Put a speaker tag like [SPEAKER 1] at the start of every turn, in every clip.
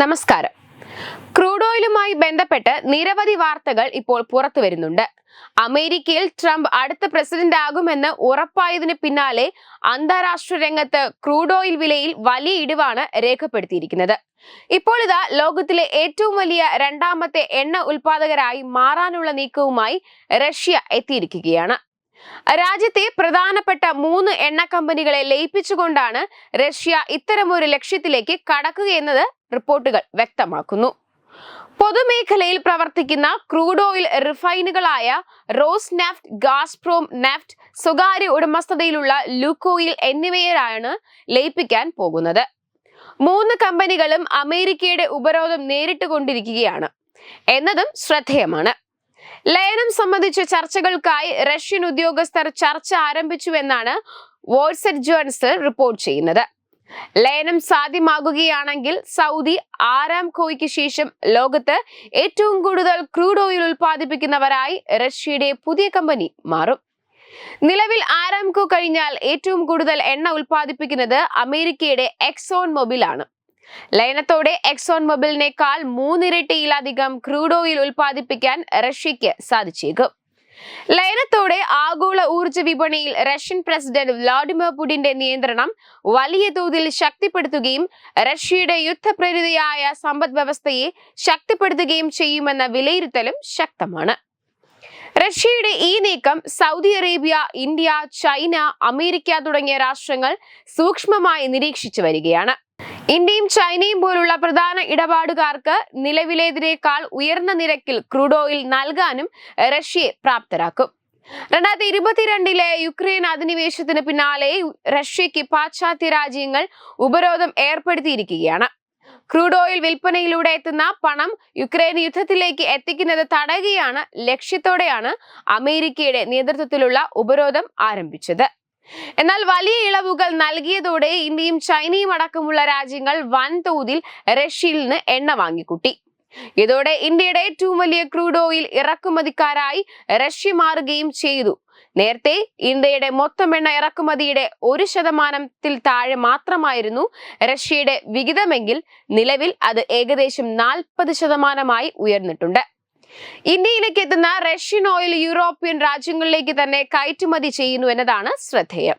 [SPEAKER 1] നമസ്കാരം. ക്രൂഡ് ഓയിലുമായി ബന്ധപ്പെട്ട് നിരവധി വാർത്തകൾ ഇപ്പോൾ പുറത്തു വരുന്നുണ്ട്. അമേരിക്കയിൽ ട്രംപ് അടുത്ത പ്രസിഡന്റ് ആകുമെന്ന് ഉറപ്പായതിനു പിന്നാലെ അന്താരാഷ്ട്ര രംഗത്ത് ക്രൂഡ് ഓയിൽ വിലയിൽ വലിയ ഇടിവാണ് രേഖപ്പെടുത്തിയിരിക്കുന്നത്. ഇപ്പോൾ ഇതാ ലോകത്തിലെ ഏറ്റവും വലിയ രണ്ടാമത്തെ എണ്ണ ഉൽപാദകരായി മാറാനുള്ള നീക്കവുമായി റഷ്യ എത്തിയിരിക്കുകയാണ്. രാജ്യത്തെ പ്രധാനപ്പെട്ട മൂന്ന് എണ്ണ കമ്പനികളെ ലയിപ്പിച്ചുകൊണ്ടാണ് റഷ്യ ഇത്തരമൊരു ലക്ഷ്യത്തിലേക്ക് കടക്കുകയെന്നത് റിപ്പോർട്ടുകൾ വ്യക്തമാക്കുന്നു. പൊതുമേഖലയിൽ പ്രവർത്തിക്കുന്ന ക്രൂഡ് ഓയിൽ റിഫൈനുകളായ റോസ് നെഫ്റ്റ് ഗാസ്പ്രോം നെഫ്റ്റ് സ്വകാര്യ ഉടമസ്ഥതയിലുള്ള ലൂക്കോയിൽ എന്നിവയിലാണ് ലയിപ്പിക്കാൻ പോകുന്നത്. മൂന്ന് കമ്പനികളും അമേരിക്കയുടെ ഉപരോധം നേരിട്ടുകൊണ്ടിരിക്കുകയാണ്. എന്നതും ശ്രദ്ധേയമാണ്. ലയനം സംബന്ധിച്ച ചർച്ചകൾക്കായി റഷ്യൻ ഉദ്യോഗസ്ഥർ ചർച്ച ആരംഭിച്ചുവെന്നാണ് വോൾസെറ്റ് ജേൺസൽ റിപ്പോർട്ട് ചെയ്യുന്നത്. ലയനം സാധ്യമാകുകയാണെങ്കിൽ സൗദി ആരാംകോയ്ക്ക് ശേഷം ലോകത്ത് ഏറ്റവും കൂടുതൽ ക്രൂഡ് ഓയിൽ ഉൽപ്പാദിപ്പിക്കുന്നവരായി റഷ്യയുടെ പുതിയ കമ്പനി മാറും. നിലവിൽ ആരാംകോ കഴിഞ്ഞാൽ ഏറ്റവും കൂടുതൽ എണ്ണ ഉൽപ്പാദിപ്പിക്കുന്നത് അമേരിക്കയുടെ എക്സോൺ മൊബിലാണ് ലയനത്തോടെ എക്സോൺ മൊബിലിനേക്കാൾ മൂന്നിരട്ടിയിലധികം ക്രൂഡ് ഓയിൽ ഉൽപ്പാദിപ്പിക്കാൻ റഷ്യയ്ക്ക് സാധിച്ചേക്കും. ലയനത്തോടെ ആഗോള ഊർജ വിപണിയിൽ റഷ്യൻ പ്രസിഡന്റ് വ്ളാഡിമിർ പുടിന്റെ നിയന്ത്രണം വലിയ തോതിൽ ശക്തിപ്പെടുത്തുകയും റഷ്യയുടെ യുദ്ധപ്രേരിതയായ സമ്പദ് വ്യവസ്ഥയെ ശക്തിപ്പെടുത്തുകയും ചെയ്യുമെന്ന വിലയിരുത്തലും ശക്തമാണ്. റഷ്യയുടെ ഈ നീക്കം Saudi Arabia India China America തുടങ്ങിയ രാഷ്ട്രങ്ങൾ സൂക്ഷ്മമായി നിരീക്ഷിച്ചു വരികയാണ്. ഇന്ത്യയും ചൈനയും പോലുള്ള പ്രധാന ഇടപാടുകാർക്ക് നിലവിലേതിനേക്കാൾ ഉയർന്ന നിരക്കിൽ ക്രൂഡ് ഓയിൽ നൽകാനും റഷ്യയെ പ്രാപ്തരാക്കും. രണ്ടായിരത്തി ഇരുപത്തിരണ്ടിലെ യുക്രൈൻ അധിനിവേശത്തിന് പിന്നാലെ റഷ്യയ്ക്ക് പാശ്ചാത്യ രാജ്യങ്ങൾ ഉപരോധം ഏർപ്പെടുത്തിയിരിക്കുകയാണ്. ക്രൂഡ് ഓയിൽ വിൽപ്പനയിലൂടെ എത്തുന്ന പണം യുക്രൈൻ യുദ്ധത്തിലേക്ക് എത്തിക്കുന്നത് തടയുകയാണ് ലക്ഷ്യത്തോടെയാണ് അമേരിക്കയുടെ നേതൃത്വത്തിലുള്ള ഉപരോധം ആരംഭിച്ചത്. എന്നാൽ വലിയ ഇളവുകൾ നൽകിയതോടെ ഇന്ത്യയും ചൈനയും അടക്കമുള്ള രാജ്യങ്ങൾ വൻതോതിൽ റഷ്യയിൽ നിന്ന് എണ്ണ വാങ്ങിക്കൂട്ടി. ഇതോടെ ഇന്ത്യയുടെ ഏറ്റവും വലിയ ക്രൂഡ് ഓയിൽ ഇറക്കുമതിക്കാരായി റഷ്യ മാറുകയും ചെയ്തു. നേരത്തെ ഇന്ത്യയുടെ മൊത്തം എണ്ണ ഇറക്കുമതിയുടെ ഒരു ശതമാനത്തിൽ താഴെ മാത്രമായിരുന്നു റഷ്യയുടെ വിഹിതമെങ്കിൽ നിലവിൽ അത് ഏകദേശം നാൽപ്പത് ശതമാനമായി ഉയർന്നിട്ടുണ്ട്. ഇന്ത്യയിലേക്ക് എത്തുന്ന റഷ്യൻ ഓയിൽ യൂറോപ്യൻ രാജ്യങ്ങളിലേക്ക് തന്നെ കയറ്റുമതി ചെയ്യുന്നു എന്നതാണ് ശ്രദ്ധേയം.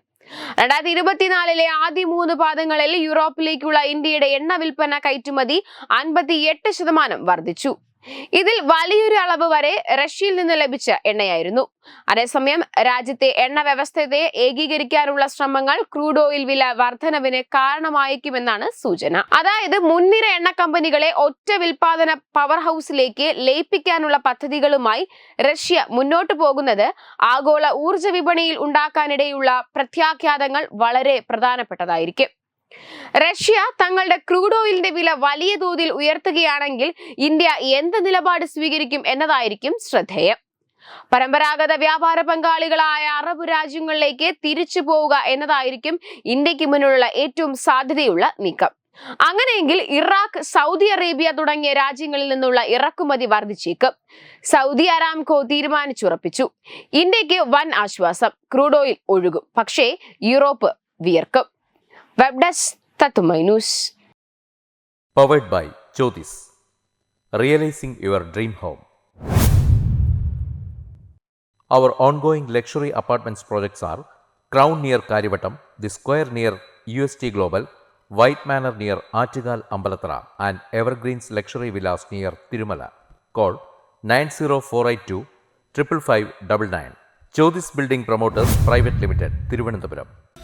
[SPEAKER 1] രണ്ടായിരത്തി ഇരുപത്തിനാലിലെ ആദ്യ മൂന്ന് പാദങ്ങളിൽ യൂറോപ്പിലേക്കുള്ള ഇന്ത്യയുടെ എണ്ണ വിൽപ്പന കയറ്റുമതി അൻപത്തി എട്ട് ശതമാനം വർദ്ധിച്ചു. ഇതിൽ വലിയൊരു അളവ് വരെ റഷ്യയിൽ നിന്ന് ലഭിച്ച എണ്ണയായിരുന്നു. അതേസമയം രാജ്യത്തെ എണ്ണ വ്യവസ്ഥയെ ഏകീകരിക്കാനുള്ള ശ്രമങ്ങൾ ക്രൂഡ് ഓയിൽ വില വർധനവിന് കാരണമായേക്കുമെന്നാണ് സൂചന. അതായത് മുൻനിര എണ്ണ കമ്പനികളെ ഒറ്റ വിൽപാദന പവർ ഹൗസിലേക്ക് ലയിപ്പിക്കാനുള്ള പദ്ധതികളുമായി റഷ്യ മുന്നോട്ടു പോകുന്നത് ആഗോള ഊർജ വിപണിയിൽ ഉണ്ടാക്കാനിടയുള്ള പ്രത്യാഘാതങ്ങൾ വളരെ പ്രധാനപ്പെട്ടതായിരിക്കും. റഷ്യ തങ്ങളുടെ ക്രൂഡ് ഓയിലിന്റെ വില വലിയ തോതിൽ ഉയർത്തുകയാണെങ്കിൽ ഇന്ത്യ എന്ത് നിലപാട് സ്വീകരിക്കും എന്നതായിരിക്കും ശ്രദ്ധേയം. പരമ്പരാഗത വ്യാപാര പങ്കാളികളായ അറബ് രാജ്യങ്ങളിലേക്ക് തിരിച്ചു പോവുക എന്നതായിരിക്കും ഇന്ത്യയ്ക്ക് മുന്നിലുള്ള ഏറ്റവും സാധ്യതയുള്ള നീക്കം. അങ്ങനെയെങ്കിൽ ഇറാഖ് സൗദി അറേബ്യ തുടങ്ങിയ രാജ്യങ്ങളിൽ നിന്നുള്ള ഇറക്കുമതി വർദ്ധിച്ചേക്കും. Saudi Aramco തീരുമാനിച്ചുറപ്പിച്ചു. ഇന്ത്യയ്ക്ക് വൻ ആശ്വാസം. ക്രൂഡ് ഓയിൽ ഒഴുകും. പക്ഷേ യൂറോപ്പ് വിയർക്കും. webdesk Tatuminus.
[SPEAKER 2] Powered by Jyotis. Realizing your dream home. Our ongoing luxury apartments projects are Crown near Karibatam, The Square near UST Global, White Manor near Artigal Ambalatra, and Evergreens Luxury Villas near Tirumala. Call 90482 555 99. Chodis Building Promoters Private Limited, Thiruvananthapuram.